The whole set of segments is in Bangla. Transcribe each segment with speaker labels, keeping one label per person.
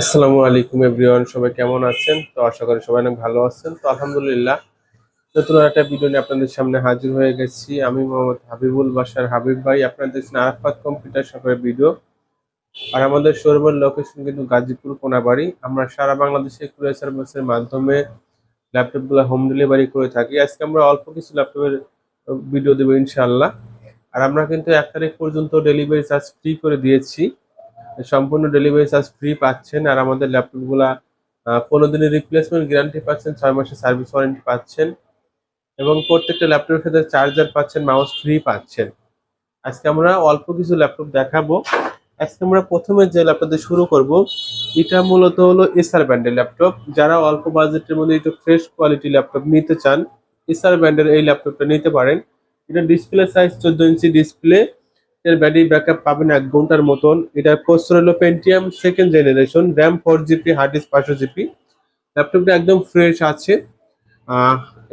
Speaker 1: আসসালামু আলাইকুম এভরিওয়ান, সবাই কেমন আছেন? তো আশা করি সবাই অনেক ভালো আছেন। তো আলহামদুলিল্লাহ, নতুন একটা ভিডিও নিয়ে আপনাদের সামনে হাজির হয়ে গেছি। আমি মোহাম্মদ হাবিবুল বাসার হাবিব ভাই আপনারা দেখছেন আরাফাত কম্পিউটার শপের ভিডিও আর আমাদের শোরুমের লোকেশন কিন্তু গাজীপুর কোনাবাড়ি। আমরা সারা বাংলাদেশে কুরিয়ার সার্ভিসের মাধ্যমে ল্যাপটপগুলো হোম ডেলিভারি করে থাকি। আজকে আমরা অল্প কিছু ল্যাপটপের ভিডিও দেবো ইনশাআল্লাহ। আর আমরা কিন্তু এক তারিখ পর্যন্ত ডেলিভারি চার্জ ফ্রি করে দিয়েছি। সম্পূর্ণ ডেলিভারি চার্জ ফ্রি পাচ্ছেন আর আমাদের ল্যাপটপগুলা পনেরো দিনের রিপ্লেসমেন্ট গ্যারান্টি পাচ্ছেন, ছয় মাসের সার্ভিস ওয়ারেন্টি পাচ্ছেন এবং প্রত্যেকটা ল্যাপটপের সাথে চার্জার পাচ্ছেন মাউস ফ্রি পাচ্ছেন। আজকে আমরা অল্প কিছু ল্যাপটপ দেখাবো। আজকে আমরা প্রথমে যে ল্যাপটপ শুরু করব, এটা মূলত হলো এসআর ব্র্যান্ডের ল্যাপটপ যারা অল্প বাজেটের মধ্যে একটু ফ্রেশ কোয়ালিটি ল্যাপটপ নিতে চান এসআর ব্র্যান্ডের এই ল্যাপটপটা নিতে পারেন। এটা ডিসপ্লে সাইজ চোদ্দ ইঞ্চি ডিসপ্লে এর ব্যাটারি ব্যাকআপ পাবেন এক ঘণ্টার মতন। এটার প্রসেসর হলো Pentium second generation RAM four GB hard disk পাঁচশো জিবি ল্যাপটপটা একদম ফ্রেশ আছে।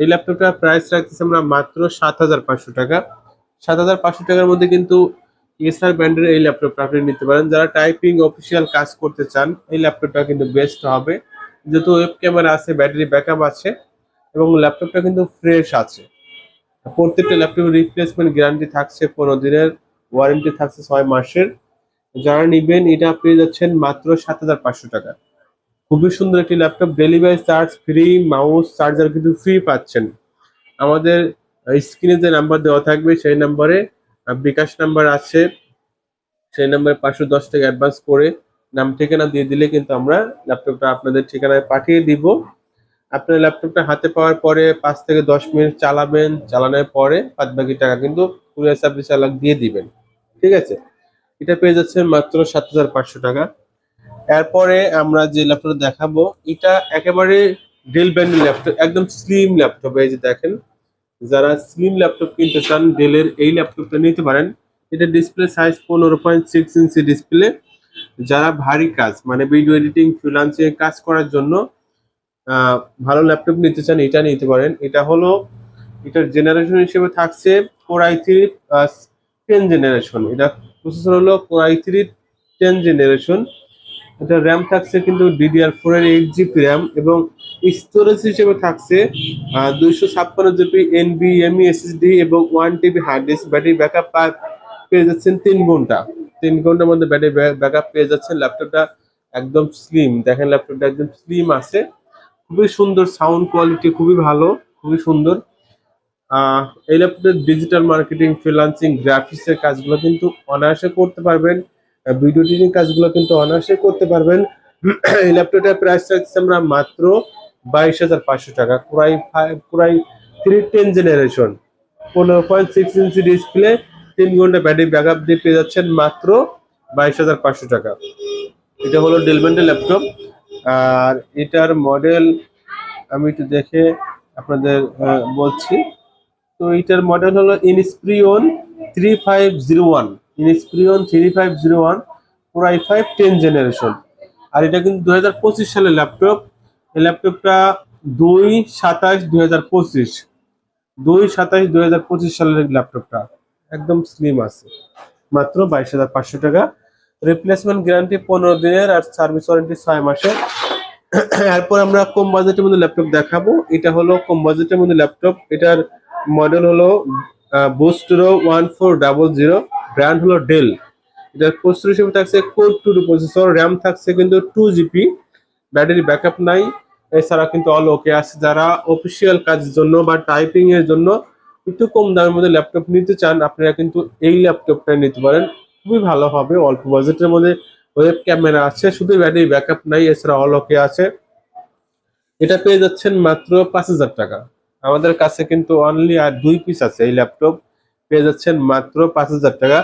Speaker 1: এই ল্যাপটপটার প্রাইস রাখতেছি আমরা মাত্র সাত হাজার পাঁচশো টাকা। সাত হাজার পাঁচশো টাকার মধ্যে কিন্তু এসআর ব্র্যান্ডের এই ল্যাপটপটা আপনি নিতে পারেন। যারা টাইপিং অফিসিয়াল কাজ করতে চান, এই ল্যাপটপটা কিন্তু বেস্ট হবে। যেহেতু ওয়েব ক্যামেরা আছে ব্যাটারি ব্যাকআপ আছে, এবং ল্যাপটপটা কিন্তু ফ্রেশ আছে। প্রত্যেকটা ল্যাপটপের রিপ্লেসমেন্ট গ্যারান্টি থাকছে পনেরো দিনের। ওয়ারেন্টি থাকছে ছয় মাসের। যারা নিবেন, এটা পেয়ে যাচ্ছেন মাত্র সাত হাজার পাঁচশো টাকা। খুবই সুন্দর একটি laptop delivery charge free mouse charger কিন্তু ফ্রি পাচ্ছেন। আমাদের স্ক্রিনে যে নাম্বার দেওয়া থাকবে, সেই নাম্বারে বিকাশ নাম্বার আছে। সেই নাম্বারে পাঁচশো দশ টাকা অ্যাডভান্স করে নাম, ঠিকানা দিয়ে দিলে কিন্তু আমরা ল্যাপটপটা আপনাদের ঠিকানায় পাঠিয়ে দিব। আপনার ল্যাপটপটা হাতে পাওয়ার পরে পাঁচ থেকে দশ মিনিট চালাবেন, চালানোর পরে বাকি টাকা কিন্তু কুরিয়ার সার্ভিস চালক দিয়ে দিবেন। ঠিক আছে? এটা পেয়ে যাচ্ছেন মাত্র সাত হাজার পাঁচশো টাকা। এরপরে আমরা যে ল্যাপটপ দেখাবো, এটা একেবারে ডেল ব্র্যান্ডের ল্যাপটপ একদম স্লিম ল্যাপটপ এই যে দেখেন, যারা স্লিম ল্যাপটপ কিনতে চান ডেলের এই ল্যাপটপটা নিতে পারেন। এটা ডিসপ্লে সাইজ পনেরো পয়েন্ট সিক্স ইঞ্চি ডিসপ্লে যারা ভারী কাজ মানে ভিডিও এডিটিং ফ্রিলান্সিং কাজ করার জন্য ভালো ল্যাপটপ নিতে চান, এটা নিতে পারেন। এটা হলো, এটার জেনারেশন হিসেবে থাকছে four I three ten generation এটা প্রসেসর হলো core I three ten generation এটা র্যাম থাকছে কিন্তু ডিডিআর ফোর এর এইট জিবি র্যাম এবং স্টোরেজ হিসেবে থাকছে দুইশো ছাপ্পান্ন জিবি এনবিএমই এসএসডি এবং one TB hard disk battery backup পেয়ে যাচ্ছেন তিন ঘণ্টা। তিন ঘণ্টার মধ্যে ব্যাটারি ব্যাকআপ পেয়ে যাচ্ছেন। ল্যাপটপটা একদম স্লিম দেখেন ল্যাপটপটা একদম স্লিম আছে। খুবই সুন্দর সাউন্ড কোয়ালিটি খুবই ভালো, খুবই সুন্দর। এই ল্যাপটপের ডিজিটাল মার্কেটিং ফ্রিলান্সিং গ্রাফিক্স এর কাজগুলো কিন্তু অনায়াসে করতে পারবেন। ভিডিও এডিটিং কাজগুলো কিন্তু অনায়াসে করতে পারবেন। এই ল্যাপটপটার প্রাইস রাখছি আমরা মাত্র বাইশ হাজার পাঁচশো টাকা। Core I five core I three ten generation পনেরো পয়েন্ট সিক্স ইঞ্চি ডিসপ্লে তিন ঘণ্টা ব্যাটারি ব্যাকআপ দিয়ে পেয়ে যাচ্ছেন মাত্র বাইশ হাজার পাঁচশো টাকা। এটা হলো ডেলমেন্টের ল্যাপটপ আর এটার মডেল আমি একটু দেখে আপনাদের বলছি। তো এটার মডেল হলো Inspiron three five zero one Inspiron three five zero one four I five ten generation আর এটা কিন্তু দু হাজার পঁচিশ সালের ল্যাপটপ এই ল্যাপটপটা দুই সাতাশ দুই হাজার পঁচিশ। দুই সাতাশ দুই হাজার পঁচিশ সালের ল্যাপটপটা একদম স্লিম আছে। মাত্র বাইশ হাজার পাঁচশো টাকা। রিপ্লেসমেন্ট গ্যারান্টি পনেরো দিনের আর সার্ভিস ওয়ারেন্টি ছয় মাসের। এরপর আমরা কম বাজেটের মধ্যে ল্যাপটপ দেখাবো। এটা হলো কম বাজেটের মধ্যে ল্যাপটপ এটার মডেল হলো Vostro one four double zero brand হলো ডেল এটার প্রসেসর হিসেবে থাকছে কোর টু প্রসেসর র্যাম থাকছে কিন্তু টু জিবি ব্যাটারি ব্যাকআপ নাই। এছাড়া কিন্তু অল ওকে আছে যারা অফিসিয়াল কাজের জন্য বা টাইপিং এর জন্য একটু কম দামের মধ্যে ল্যাপটপ নিতে চান, আপনারা কিন্তু এই ল্যাপটপটা নিতে পারেন। খুবই ভালো হবে, অল্প বাজেটের মধ্যে ওয়েব ক্যামেরা আছে, শুধু ব্যাটারি ব্যাকআপ নাই, এছাড়া অল ওকে আছে। এটা পেয়ে যাচ্ছেন মাত্র পাঁচ হাজার টাকা। আমাদের কাছে কিন্তু অনলি আর দুই পিস আছে এই ল্যাপটপ পেয়ে যাচ্ছেন মাত্র পাঁচ হাজার টাকা।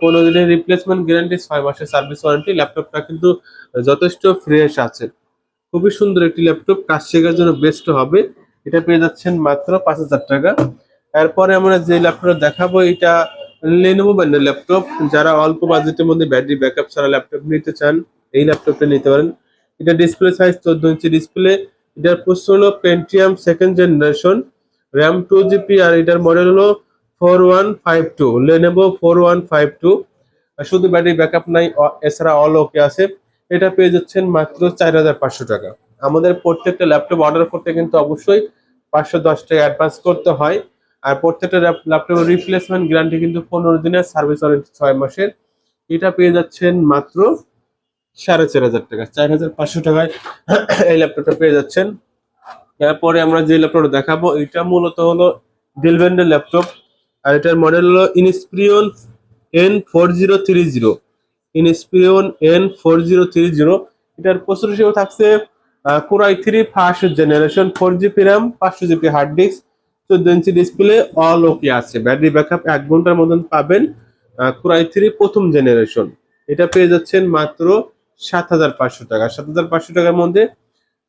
Speaker 1: পনেরো দিনের রিপ্লেসমেন্ট গ্যারান্টি ছয় মাসের সার্ভিস ওয়ারেন্টি ল্যাপটপটা কিন্তু যথেষ্ট ফ্রেশ আছে। খুবই সুন্দর একটি ল্যাপটপ কাজ শেখার জন্য বেস্ট হবে। এটা পেয়ে যাচ্ছেন মাত্র পাঁচ হাজার টাকা। এরপরে আমরা যে ল্যাপটপ দেখাবো, এটা লেনোভো ব্র্যান্ডের ল্যাপটপ যারা অল্প বাজেটের মধ্যে ব্যাটারি ব্যাকআপ ছাড়া ল্যাপটপ নিতে চান, এই ল্যাপটপটা নিতে পারেন। এটা ডিসপ্লে সাইজ চোদ্দ ইঞ্চি ডিসপ্লে এটার প্রসেসর হলো Pentium second generation RAM two GB আর এটার মডেল হলো four one five two Lenovo four one five two শুধু ব্যাটারি ব্যাকআপ নাই এছাড়া অল ওকে আছে। এটা পেয়ে যাচ্ছেন মাত্র চার হাজার পাঁচশো টাকা। আমাদের প্রত্যেকটা ল্যাপটপ অর্ডার করতে কিন্তু অবশ্যই পাঁচশো দশ টাকা অ্যাডভান্স করতে হয়। আর প্রত্যেকটা ল্যাপটপের রিপ্লেসমেন্ট গ্যারান্টি কিন্তু পনেরো দিনের সার্ভিস ওয়ারেন্টি ছয় মাসের। এটা পেয়ে যাচ্ছেন মাত্র সাড়ে চার হাজার টাকা, চার হাজার পাঁচশো টাকায় এই ল্যাপটপটা পেয়ে যাচ্ছেন। এরপরে আমরা যে ল্যাপটপটা দেখাবো, এটা মূলত হলো ডেলভেন্ডের ল্যাপটপ আর এটার মডেল হলো Inspiron N four zero three zero Inspiron N four zero three zero এটার প্রসেসর হিসেবে থাকছে core I three first generation four GB RAM পাঁচশো জিবি হার্ড ডিস্ক চোদ্দ ইঞ্চি ডিসপ্লে অল ওকে আছে। ব্যাটারি ব্যাকআপ এক ঘণ্টার মতন পাবেন কোরাই থ্রি প্রথম জেনারেশন এটা পেয়ে যাচ্ছেন মাত্র সাত হাজার পাঁচশো টাকা। সাত হাজার পাঁচশো টাকার মধ্যে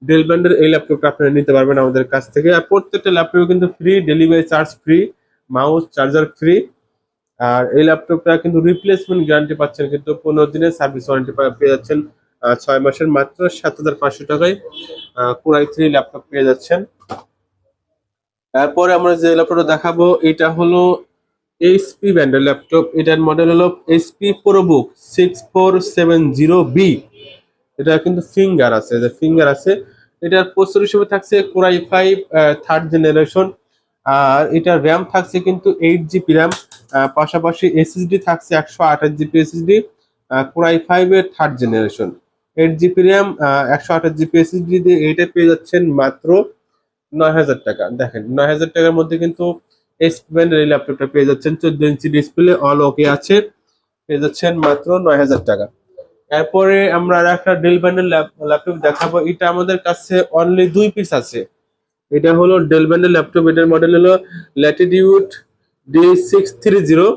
Speaker 1: ডেল ব্র্যান্ডের এই ল্যাপটপটা আপনারা নিতে পারবেন আমাদের কাছ থেকে। আর প্রত্যেকটা ল্যাপটপে কিন্তু free delivery charge free mouse charger free আর এই ল্যাপটপটা কিন্তু রিপ্লেসমেন্ট গ্যারান্টি পাচ্ছেন কিন্তু পনেরো দিনের সার্ভিস ওয়ারেন্টি পেয়ে যাচ্ছেন ছয় মাসের মাত্র সাত হাজার পাঁচশো টাকায় কোরাই থ্রি ল্যাপটপ পেয়ে যাচ্ছেন। তারপরে আমরা যে ল্যাপটপটা দেখাবো, এটা হলো এইচপি ব্র্যান্ডের ল্যাপটপ এটার মডেল হলো HP ProBook six four seven zero B এটা কিন্তু ফিঙ্গার আছে, যে ফিঙ্গার আছে। এটার প্রসেসর হিসেবে থাকছে core I five third generation আর এটার র্যাম থাকছে কিন্তু এইট জিবি র্যাম পাশাপাশি এসএসডি থাকছে একশো আঠাশ GB SSD core I five এর third generation eight GB RAM একশো আঠাশ জিবি এসএসডি দিয়ে এইটা পেয়ে যাচ্ছেন মাত্র নয় হাজার টাকা। দেখেন, নয় হাজার টাকার মধ্যে কিন্তু এস ব্যান্ডের এই ল্যাপটপটা পেয়ে যাচ্ছেন। চোদ্দ ইঞ্চি ডিসপ্লে অল ওকে আছে। পেয়ে যাচ্ছেন মাত্র নয় হাজার টাকা। এরপরে আমরা আর একটা ডেল ব্যান্ডের ল্যাপটপ দেখাবো। এটা আমাদের কাছে অনলি দুই পিস আছে। এটা হলো ডেল ব্যান্ডের ল্যাপটপ এটার মডেল হলো Latitude D six three zero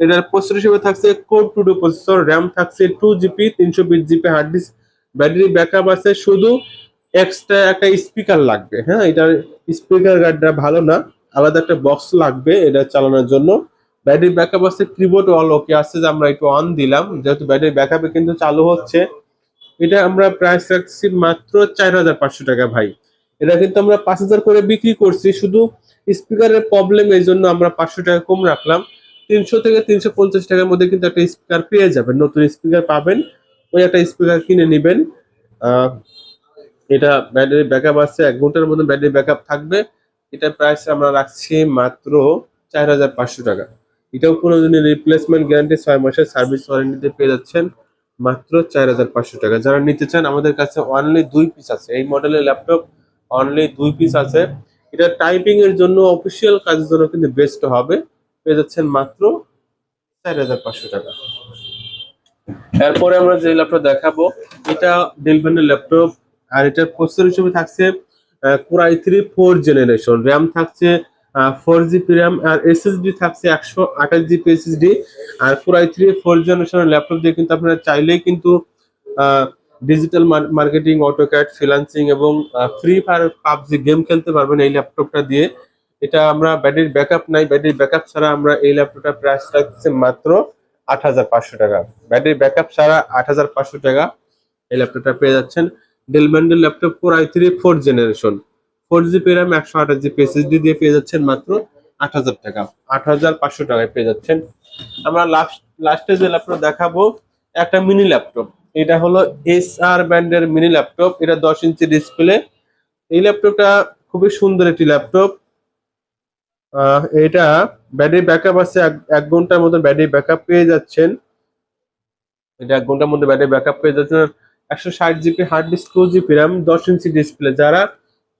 Speaker 1: এটার প্রসেসর হিসেবে থাকছে core two two processor RAM থাকছে টু জিবি তিনশো বিশ GB hard disk battery backup আছে। শুধু এক্সট্রা একটা স্পিকার লাগবে। হ্যাঁ এটার স্পিকার গার্ডটা ভালো না। আলাদা একটা বক্স লাগবে এটা চালানোর জন্য। ব্যাটারি ব্যাকআপ আছে কিবোর্ড অল ওকে আছে যে আমরা একটু অন দিলাম। যেহেতু ব্যাটারি ব্যাকআপে কিন্তু চালু হচ্ছে। এটা আমরা প্রাইস রাখছি মাত্র চার হাজার পাঁচশো টাকা ভাই। এটা কিন্তু আমরা পাঁচ হাজার করে বিক্রি করছি। শুধু স্পিকারের প্রবলেম এই জন্য আমরা পাঁচশো টাকা কম রাখলাম। তিনশো থেকে তিনশো পঞ্চাশ টাকার মধ্যে কিন্তু একটা স্পিকার পেয়ে যাবেন। নতুন স্পিকার পাবেন। ওই একটা স্পিকার কিনে নেবেন। এটা ব্যাটারি ব্যাকআপ আছে। এক ঘণ্টার মধ্যে ব্যাটারি ব্যাকআপ থাকবে। এটা প্রাইস আমরা রাখছি মাত্র চার হাজার পাঁচশো টাকা। এটাও কোনো দিনের রিপ্লেসমেন্ট গ্যারান্টি ছয় মাসের সার্ভিস ওয়ারেন্টিতে পেয়ে যাচ্ছেন মাত্র চার হাজার পাঁচশো টাকা। যারা নিতে চান, আমাদের কাছে অনলি দুই পিস আছে। এই মডেলের ল্যাপটপ অনলি দুই পিস আছে। এটা টাইপিং এর জন্য অফিসিয়াল কাজের জন্য কিন্তু বেস্ট হবে। পেয়ে যাচ্ছেন মাত্র চার হাজার পাঁচশো টাকা। এরপরে আমরা যে ল্যাপটপ দেখাবো, এটা ডেলভেনের ল্যাপটপ আর এটার প্রসেসর হিসেবে থাকছে core I three, four generation. RAM থাকছে ফোর জিবি র্যাম আর এসএসডি থাকছে একশো আঠাশ জিবি এসএসডি আর কোরাই থ্রি ফোর জেনারেশনের ল্যাপটপ দিয়ে কিন্তু আপনারা চাইলেই কিন্তু ডিজিটাল মার্কেটিং অটোক্যাট ফ্রিলান্সিং এবং ফ্রি ফায়ার পাবজি গেম খেলতে পারবেন এই ল্যাপটপটা দিয়ে। এটা আমরা ব্যাটারি ব্যাকআপ নাই ব্যাটারি ব্যাকআপ ছাড়া আমরা এই ল্যাপটপটা প্রাইস রাখছি মাত্র আট হাজার পাঁচশো টাকা। ব্যাটারি ব্যাকআপ ছাড়া আট হাজার পাঁচশো টাকা এই ল্যাপটপটা পেয়ে যাচ্ছেন। ডেল ব্যান্ডের laptop four I three four generation four GB RAM একশো আঠাশ জিবি এসএসডি দিয়ে পেয়ে যাচ্ছেন মাত্র আট হাজার টাকা। আট হাজার পাঁচশো টাকায় পেয়ে যাচ্ছেন। আমরা লাস্ট লাস্টে যে ল্যাপটপ দেখাবো, একটা মিনি ল্যাপটপ এটা হলো এস আর ব্র্যান্ডের মিনি ল্যাপটপ এটা দশ ইঞ্চি ডিসপ্লে এই ল্যাপটপটা খুবই সুন্দর একটি ল্যাপটপ এটা ব্যাটারি ব্যাকআপ আছে। এক ঘণ্টার মতো ব্যাটারি ব্যাকআপ পেয়ে যাচ্ছেন। এটা এক ঘণ্টার মধ্যে ব্যাটারি ব্যাকআপ পেয়ে যাচ্ছেন। একশো ষাট GB hard disk two GB RAM দশ ইঞ্চি ডিসপ্লে যারা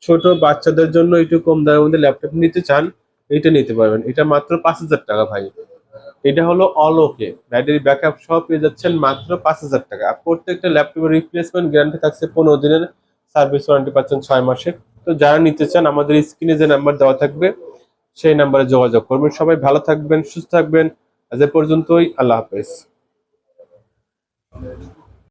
Speaker 1: ছোট বাচ্চাদের জন্য একটু কম দামের মধ্যে ল্যাপটপ নিতে চান, এটা নিতে পারবেন। এটা মাত্র পাঁচ হাজার টাকা ভাই। এটা হলো অল ওকে ব্যাটারি ব্যাকআপ সহ পেয়ে যাচ্ছেন মাত্র পাঁচ হাজার টাকা। প্রত্যেকটা ল্যাপটপের রিপ্লেসমেন্ট গ্যারান্টি থাকছে পনেরো দিনের সার্ভিস ওয়ারেন্টি পাচ্ছেন ছয় মাসের তো যারা নিতে চান, আমাদের স্ক্রিনে যে নাম্বার দেওয়া থাকবে, সেই নাম্বারে যোগাযোগ করবেন। সবাই ভালো থাকবেন, সুস্থ থাকবেন। আজ পর্যন্তই। আল্লাহ হাফেজ।